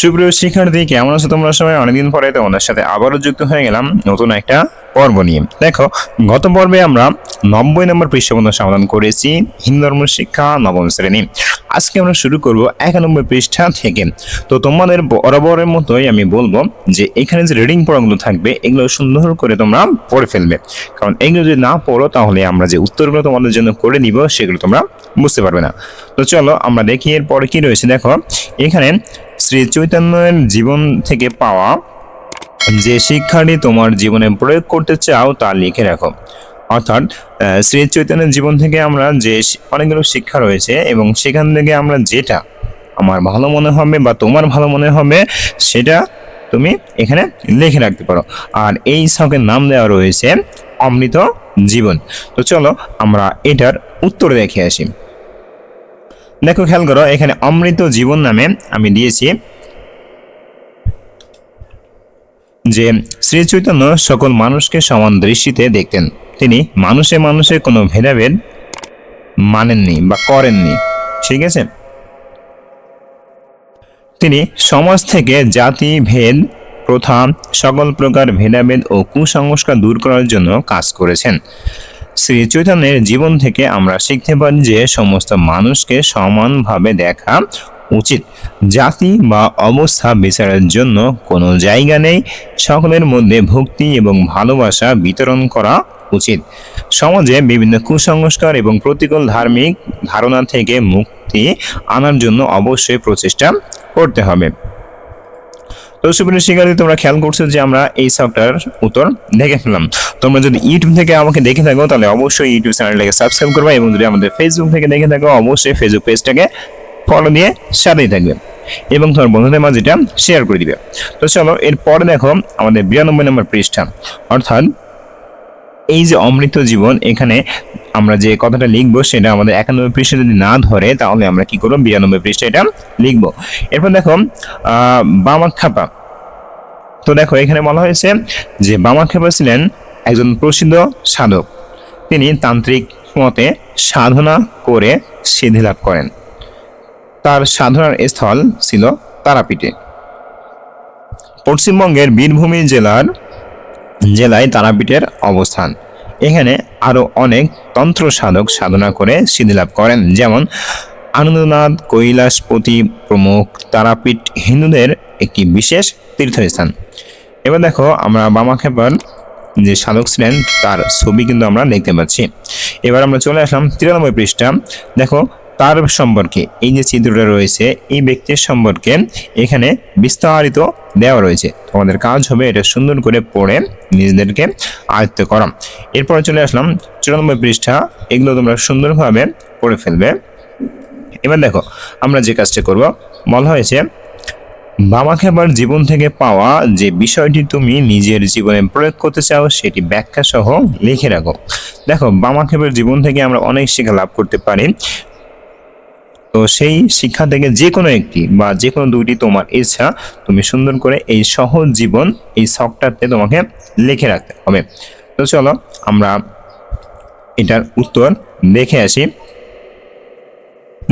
সুপ্রিয় শিক্ষার্থী, কেমন আছো তোমরা সবাই? অনেকদিন পরে তোমাদের সাথে আবারও যুক্ত হয়ে গেলাম নতুন একটা পর্ব নিয়ে। দেখো, গত পর্বে আমরা নব্বই নম্বর পৃষ্ঠাবন্ধ সমাধান করেছি, হিন্দু ধর্ম শিক্ষা নবম শ্রেণি। আজকে আমরা শুরু করব একানব্বই পৃষ্ঠা থেকে। তো তোমাদের বরাবরের মতোই আমি বলব যে এখানে যে রিডিং পড়াগুলো থাকবে, এগুলো সুন্দর করে তোমরা পড়ে ফেলবে। কারণ এগুলো যদি না পড়ো, তাহলে আমরা যে উত্তরগুলো তোমাদের জন্য করে নিব, সেগুলো তোমরা বুঝতে পারবে না। তো চলো আমরা দেখি এরপরে কি রয়েছে। দেখো, এখানে শ্রী চৈতন্যের জীবন থেকে পাওয়া যে শিক্ষাটি তোমার জীবনে প্রয়োগ করতে চাও তা লিখে রাখো। অর্থাৎ শ্রী চৈতন্যের জীবন থেকে আমরা যে অনেকগুলো শিক্ষা রয়েছে এবং সেখান থেকে আমরা যেটা আমার ভালো মনে হবে বা তোমার ভালো মনে হবে, সেটা তুমি এখানে লিখে রাখতে পারো। আর এই শখের নাম দেওয়া রয়েছে অমৃত জীবন। তো চলো আমরা এটার উত্তর দেখে আসি। দেখো খেয়াল করো, এখানে অমৃত জীবন নামে আমি দিয়েছি। যে শ্রী চৈতন্য সকল মানুষকে সমান দৃষ্টিতে দেখতেন। তিনি মানুষে মানুষে কোনো ভেদাভেদ মানেননি বা করেননি। ঠিক আছে? তিনি সমাজ থেকে জাতি, ভেদ, প্রথা, সকল প্রকার ভেদাভেদ ও কুসংস্কার দূর করার জন্য কাজ করেছেন। শ্রী চৈতন্যের জীবন থেকে আমরা শিখতে পারি যে সমস্ত মানুষকে সমানভাবে দেখা উচিত। জাতি বা অবস্থা বিচারের জন্য কোনো জায়গা নেই। সকলের মধ্যে ভক্তি এবং ভালোবাসা বিতরণ করা উচিত। সমাজে বিভিন্ন কুসংস্কার এবং প্রতিকূল ধার্মিক ধারণা থেকে মুক্তি আনার জন্য অবশ্যই প্রচেষ্টা করতে হবে। তো সুপ্রিয় শিক্ষার্থী, তোমরা খেয়াল করছ যে আমরা এই সফটওয়্যার উত্তর দেখে ফেললাম তোমরা যদি ইউটিউব থেকে আমাকে দেখে থাকো, তাহলে অবশ্যই ইউটিউব চ্যানেলটাকে সাবস্ক্রাইব করবে এবং যদি আমাদের ফেসবুক থেকে দেখে থাকো, অবশ্যই ফেসবুক পেজটাকে ফলো দিয়ে সাথেই থাকবে এবং তোমার বন্ধুদের মাঝে এটা শেয়ার করে দিবে। তো চলো, এরপরে দেখো আমাদের বিরানব্বই নম্বর পৃষ্ঠা। অর্থাৎ এই যে অমৃত জীবন, এখানে আমরা যে কথাটা লিখব সেটা আমাদের একানব্বই পৃষ্ঠা যদি না ধরে, তাহলে আমরা কি করব? বিরানব্বই পৃষ্ঠা এটা লিখব। এরপর দেখো বামাখ্যাপা তো দেখো, এখানে বলা হয়েছে যে বামাখ্যাপা ছিলেন একজন প্রসিদ্ধ সাধক। তিনি তান্ত্রিক মতে সাধনা করে সিদ্ধি লাভ করেন। তার সাধনার স্থল ছিল তারাপীঠে। পশ্চিমবঙ্গের বীরভূমি জেলার জেলায় তারাপীঠের অবস্থান। এখানে আরও অনেক তন্ত্র সাধক সাধনা করে সিদ্ধিলাভ করেন, যেমন আনন্দনাথ কৈলাসপতি প্রমুখ তারাপীঠ হিন্দুদের একটি বিশেষ তীর্থস্থান। এবার দেখো আমরা বামাখ্যাপার যে সাধক ছিলেন, তার ছবি কিন্তু আমরা দেখতে পাচ্ছি। এবার আমরা চলে আসলাম তিরানব্বই পৃষ্ঠা। দেখো, তার সম্পর্কে, এই যে চিত্রটা রয়েছে, এই ব্যক্তির সম্পর্কে এখানে বিস্তারিত দেওয়া রয়েছে। তোমাদের কাজ হবে এটা সুন্দর করে পড়ে নিজেদেরকে আয়ত্ত করা। এরপরে চলে আসলাম চুরানব্বই পৃষ্ঠা। এগুলো তোমরা সুন্দরভাবে পড়ে ফেলবে। এবার দেখো, আমরা যে কাজটা করব, বলা হয়েছে বাবা খেবার জীবন থেকে পাওয়া যে বিষয়টি তুমি নিজের জীবনে প্রয়োগ করতে চাও, সেটি ব্যাখ্যা সহ লিখে রাখো। দেখো বাবা খেবার জীবন থেকে আমরা অনেক শিক্ষা লাভ করতে পারি। তো সেই শিক্ষা থেকে যে কোনো একটি বা যে কোনো দুইটি তোমার ইচ্ছা, তুমি সুন্দর করে এই সহজ জীবন, এই শখটাতে তোমাকে লিখে রাখতে হবে। তো চলো আমরা এটার উত্তর দেখে আসি।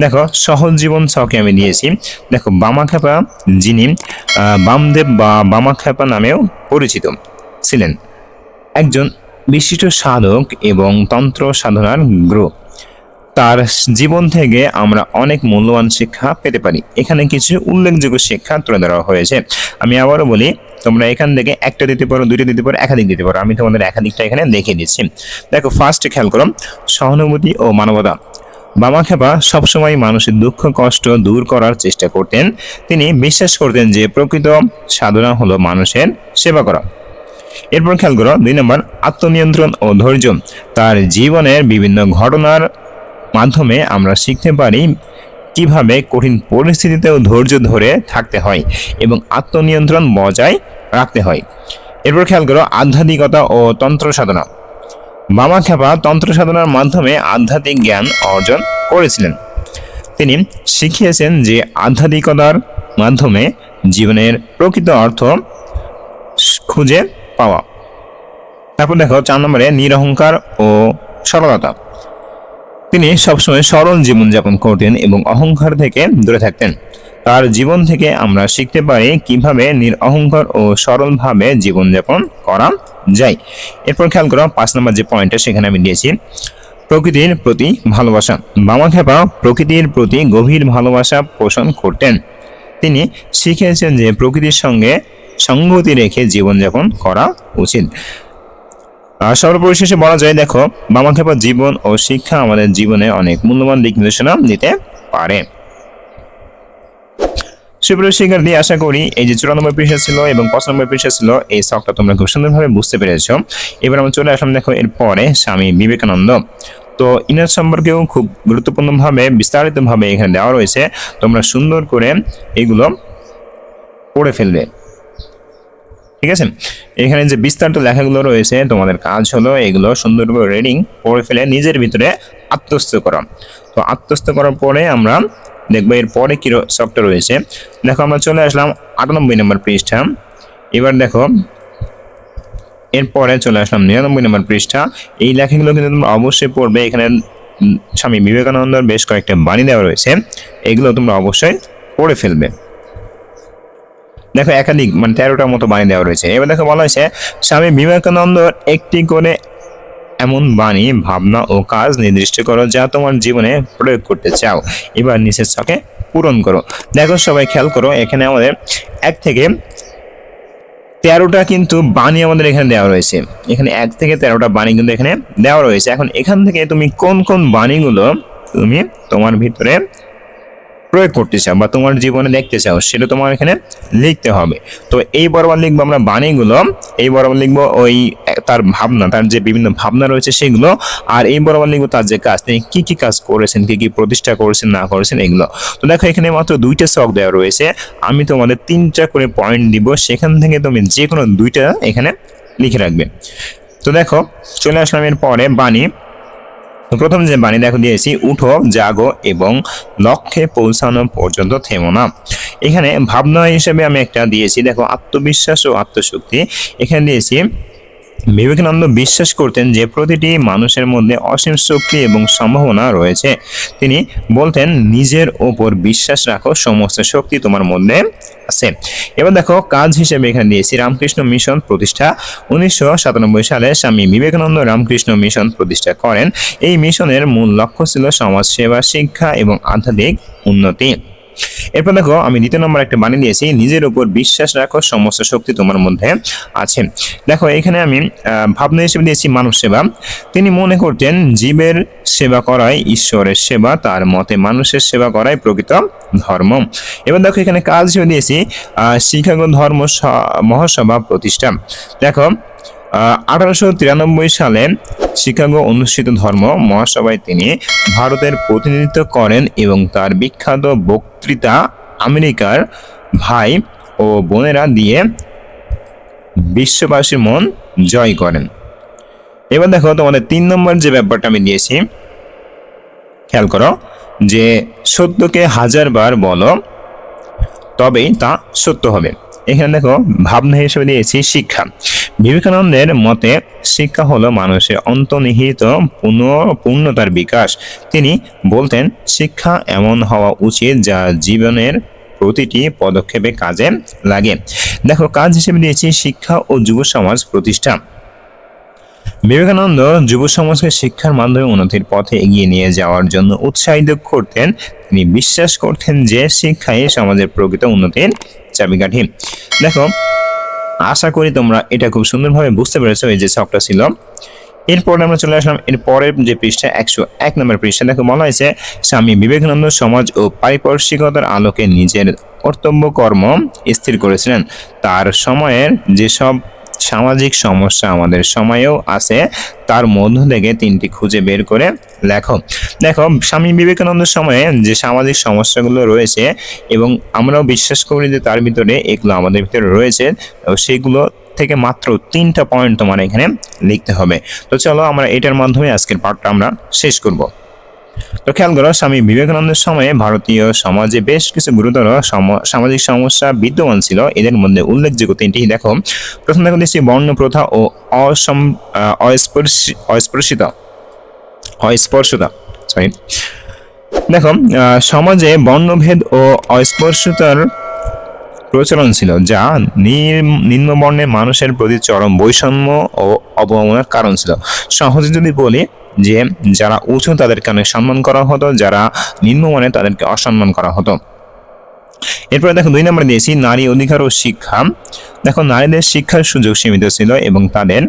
দেখো, সহজ জীবন ছকে আমি দিয়েছি দেখো, বামাখ্যাপা যিনি বামদেব বা বামাখ্যাপা নামেও পরিচিত ছিলেন। একজন বিশিষ্ট সাধক এবং তন্ত্র সাধনার গ্রহ তার জীবন থেকে আমরা অনেক মূল্যবান শিক্ষা পেতে পারি। এখানে কিছু উল্লেখযোগ্য শিক্ষা তুলে ধরা হয়েছে। আমি আবারও বলি, তোমরা এখান থেকে একটা দিতে পারো, দুইটা দিতে পারো, একাধিক দিতে পারো। আমি তোমাদের একাধিকটা এখানে দেখিয়ে দিচ্ছি। দেখো ফার্স্ট খেয়াল করো, সহানুভূতি ও মানবতা। বামাখ্যাপা সবসময় মানুষের দুঃখ, কষ্ট দূর করার চেষ্টা করতেন। তিনি বিশ্বাস করতেন যে প্রকৃত সাধনা হলো মানুষের সেবা করা। এরপর খেয়াল করো, দুই নম্বর, আত্মনিয়ন্ত্রণ ও ধৈর্য। তার জীবনের বিভিন্ন ঘটনার মাধ্যমে আমরা শিখতে পারি কীভাবে কঠিন পরিস্থিতিতেও ধৈর্য ধরে থাকতে হয় এবং আত্মনিয়ন্ত্রণ বজায় রাখতে হয়। এরপর খেয়াল করো, আধ্যাত্মিকতা ও তন্ত্র সাধনা। বামাখ্যাপা তন্ত্র সাধনার মাধ্যমে আধ্যাত্মিক জ্ঞান অর্জন করেছিলেন। তিনি শিখিয়েছেন যে আধ্যাত্মিকতার মাধ্যমে জীবনের প্রকৃত অর্থ খুঁজে পাওয়া। তারপর দেখো চার নম্বরে নিরহংকার ও সরলতা। তিনি সবসময় সরল জীবনযাপন করতেন এবং অহংকার থেকে দূরে থাকতেন। তার জীবন থেকে আমরা শিখতে পারি কীভাবে নিরঅহংকার ও সরলভাবে জীবনযাপন করা যায়। এরপর খেয়াল করো, পাঁচ নম্বর যে পয়েন্টটা সেখানে আমি দিয়েছি, প্রকৃতির প্রতি ভালোবাসা। বামা খেপা, প্রকৃতির প্রতি গভীর ভালোবাসা পোষণ করতেন। তিনি শিখেছেন যে প্রকৃতির সঙ্গে সঙ্গতি রেখে জীবনযাপন করা উচিত। আর সর্বপরিশেষে বলা যায়, দেখো বামাখেপা জীবন ও শিক্ষা আমাদের জীবনে অনেক মূল্যবান দিক নির্দেশনা দিতে পারে। সুপ্রিয় শিক্ষার্থী, আশা করি এই যে চুরানব্বই পৃষ্ঠা ছিল এবং পঁচানব্বই পৃষ্ঠা ছিল, এই শখটা তোমরা খুব সুন্দরভাবে বুঝতে পেরেছ। এবার আমরা চলে আসলাম দেখো এরপরে স্বামী বিবেকানন্দ। তো ইনার সম্পর্কেও খুব গুরুত্বপূর্ণভাবে, বিস্তারিতভাবে এখানে দেওয়া রয়েছে। তোমরা সুন্দর করে এগুলো পড়ে ফেলবে। ঠিক আছে? এখানে যে বিস্তারিত লেখাগুলো রয়েছে, তোমাদের কাজ হলো এগুলো সুন্দর করে রিডিং পড়ে ফেলে নিজের ভিতরে আত্মস্থ করা। তো আত্মস্থ করার পরে আমরা দেখব এর পরে কি রয়েছে। দেখো, আমরা চলে আসলাম আটানব্বই নম্বর পৃষ্ঠা। এবার দেখো, এরপরে চলে আসলাম নিরানব্বই নম্বর পৃষ্ঠা। এই লেখাগুলো কিন্তু তোমরা অবশ্যই পড়বে। এখানে স্বামী বিবেকানন্দর বেশ কয়েকটা বাণী দেওয়া রয়েছে। এগুলো তোমরা অবশ্যই পড়ে ফেলবে। দেখো, একাধিক মানে তেরোটার মতো বাণী দেওয়া রয়েছে। এবার দেখো, বলা হয়েছে, স্বামী বিবেকানন্দর একটি করে এমন বাণী, ভাবনা ও কাজ নির্দিষ্ট করো যা তোমার জীবনে প্রয়োগ করতে চাও। এবার নিচের ছকে পূরণ করো। দেখো সবাই খেয়াল করো, এখানে আমাদের এক থেকে তেরোটা কিন্তু বাণী আমাদের এখানে দেওয়া রয়েছে। এখানে এক থেকে তেরোটা বাণী কিন্তু এখানে দেওয়া রয়েছে। এখন এখান থেকে তুমি কোন কোন বাণীগুলো তুমি তোমার ভিতরে প্রয়োগ করতে চাও বা তোমার জীবনে দেখতে চাও, সেটা তোমার এখানে লিখতে হবে। তো এই বরাবর লিখব আমরা বাণীগুলো এই বরাবর লিখব ওই তার ভাবনা, তার যে বিভিন্ন ভাবনা রয়েছে সেগুলো, আর এই বরাবর লিখব তার যে কাজ, তিনি কী কী কাজ করেছেন, কী কী প্রতিষ্ঠা করেছেন, না করেছেন, এগুলো। তো দেখো এখানে মাত্র দুইটা শখ দেওয়া রয়েছে, আমি তোমাদের তিনটা করে পয়েন্ট দিব, সেখান থেকে তুমি যে কোনো দুইটা এখানে লিখে রাখবে। তো দেখো, চলে আসলাম এর পরে বাণী। প্রথম যে বাণী দেখো দিয়েছি, উঠো, জাগো এবং লক্ষ্যে পৌঁছানো পর্যন্ত থেমো না। এখানে ভাবনা হিসেবে আমি একটা দিয়েছি, দেখো আত্মবিশ্বাস ও আত্মশক্তি। এখানে দিয়েছি, বিবেকানন্দ বিশ্বাস করতেন যে প্রতিটি মানুষের মধ্যে অসীম শক্তি এবং সম্ভাবনা রয়েছে। তিনি বলতেন, নিজের ওপর বিশ্বাস রাখো, সমস্ত শক্তি তোমার মধ্যে আছে। এবার দেখো, কাজ হিসেবে এখানে দিয়েছি রামকৃষ্ণ মিশন প্রতিষ্ঠা। উনিশশো সাতানব্বই সালে স্বামী বিবেকানন্দ রামকৃষ্ণ মিশন প্রতিষ্ঠা করেন। এই মিশনের মূল লক্ষ্য ছিল সমাজ সেবা শিক্ষা এবং আধ্যাত্মিক উন্নতি। এরপর দেখো, আমি দ্বিতীয় নম্বর একটা বানিয়ে দিয়েছি, নিজের উপর বিশ্বাস রাখো, সমস্ত শক্তি তোমার মধ্যে আছে। দেখো, এখানে আমি ভাবনা হিসেবে দিয়েছি মানব সেবা। তিনি মনে করতেন জীবের সেবা করাই ঈশ্বরের সেবা, তার মতে মানুষের সেবা করাই প্রকৃত ধর্ম। এবার দেখো, এখানে কাজ হিসেবে দিয়েছি শিকাগো ধর্ম মহাসভা প্রতিষ্ঠা। দেখো আঠারোশো তিরানব্বই সালে শিকাগো অনুষ্ঠিত ধর্ম মহাসভায় তিনি ভারতের প্রতিনিধিত্ব করেন এবং তার বিখ্যাত বক্তৃতা আমেরিকার ভাই ও বোনেরা দিয়ে বিশ্ববাসীর মন জয় করেন। এবার দেখো তোমাদের তিন নম্বর যে ব্যাপারটা আমি দিয়েছি, খেয়াল করো, যে সত্যকে হাজারবার বলো, তবেই তা সত্য হবে। এখানে দেখো ভাবনা হিসেবে দিয়েছি শিক্ষা। বিবেকানন্দের মতে শিক্ষা হলো মানুষের অন্তর্নিহিত পূর্ণ পূর্ণতার বিকাশ। তিনি বলতেন, শিক্ষা এমন হওয়া উচিত যা জীবনের প্রতিটি পদক্ষেপে কাজে লাগে। দেখো, কাজ হিসেবে দিয়েছি শিক্ষা ও যুব সমাজ প্রতিষ্ঠা। বিবেকানন্দ যুব সমাজকে শিক্ষার মাধ্যমে উন্নতির পথে এগিয়ে নিয়ে যাওয়ার জন্য উৎসাহিত করতেন। তিনি বিশ্বাস করতেন যে শিক্ষাই সমাজের প্রকৃত উন্নতির চাবিকাঠি। দেখো আশা করি তোমরা এটা খুব সুন্দরভাবে বুঝতে পেরেছ, এই যে ছকটা ছিল। এরপর আমরা চলে আসলাম, এর পরের যে পৃষ্ঠা, একশো এক নম্বর পৃষ্ঠা। দেখো, বলা হয়েছে, স্বামী বিবেকানন্দ সমাজ ও পারিপার্শ্বিকতার আলোকে নিজের কর্তব্য কর্ম স্থির করেছিলেন। তার সময়ের যেসব সামাজিক সমস্যা আমাদের সময়েও আছে। তার মধ্য থেকে তিনটি খুঁজে বের করে লেখো। দেখো, স্বামী বিবেকানন্দের সময়ে যে সামাজিক সমস্যাগুলো রয়েছে এবং আমরাও বিশ্বাস করি যে তার ভিতরে এগুলো আমাদের ভিতরে রয়েছে সেগুলো থেকে মাত্র তিনটা পয়েন্ট তোমার এখানে লিখতে হবে। তো চলো আমরা এটার মাধ্যমে আজকের পাঠটা আমরা শেষ করব। তো খেয়াল করো, স্বামী বিবেকানন্দের সময়ে ভারতীয় সমাজে বেশ কিছু গুরুতর সম- সামাজিক সমস্যা বিদ্যমান ছিল। এদের মধ্যে উল্লেখযোগ্য তিনটি। দেখো, প্রথম দেখো দিচ্ছি বর্ণ প্রথা ও অসম অস্পর্শিত, অস্পর্শতা সরি দেখো সমাজে বর্ণভেদ ও অস্পর্শতার প্রচলন ছিল, যা নিম- নিম্নবর্ণের মানুষের প্রতি চরম বৈষম্য ও অবমাননার কারণ ছিল। সহজে যদি বলি যে যারা উঁচু, তাদেরকে অনেক সম্মান করা হতো। যারা নিম্নমানে তাদেরকে অসম্মান করা হতো। এরপরে দেখো দুই নম্বরে দিয়েছি, নারী অধিকার ও শিক্ষা। দেখো নারীদের শিক্ষার সুযোগ সীমিত ছিল এবং তাদের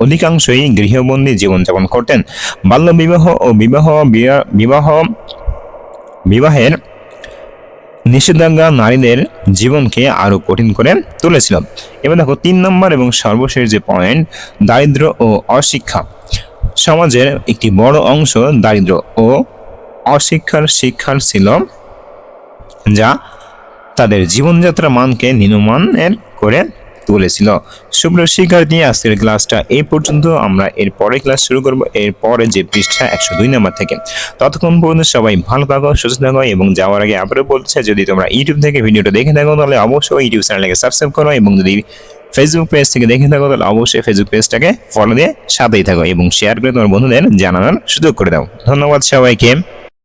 অধিকাংশই গৃহবন্দী জীবনযাপন করতেন। বাল্যবিবাহ ও বিবাহ বিবাহ, বিবাহের নিষেধাজ্ঞা নারীদের জীবনকে আরও কঠিন করে তুলেছিল। এবার দেখো তিন নম্বর এবং সর্বশেষ যে পয়েন্ট দারিদ্র ও অশিক্ষা। সমাজের একটি বড় অংশ দারিদ্র ও অশিক্ষার শিক্ষার ছিল, যা তাদের জীবনযাত্রা মানকে নিম্নমানের করে তুলেছিল। সুপ্রিয় শিক্ষার্থী, আজকের ক্লাসটা এই পর্যন্ত। আমরা এর পরে ক্লাস শুরু করব। এর পরে যে পৃষ্ঠা একশো দুই নম্বর থেকে। ততক্ষণ পর্যন্ত সবাই ভালো থাকো, সুস্থ থাকো এবং যাওয়ার আগে আবারও বলছে, যদি তোমরা ইউটিউব থেকে ভিডিওটা দেখে থাকো, তাহলে অবশ্যই ইউটিউব চ্যানেলকে সাবস্ক্রাইব করো এবং যদি ফেসবুক পেজ থেকে দেখে থাকো, তাহলে অবশ্যই ফেসবুক পেজটাকে ফলো দিয়ে সাথেই থাকো এবং শেয়ার করে তোমার বন্ধুদের জানানোর সুযোগ করে দাও। ধন্যবাদ সবাইকে।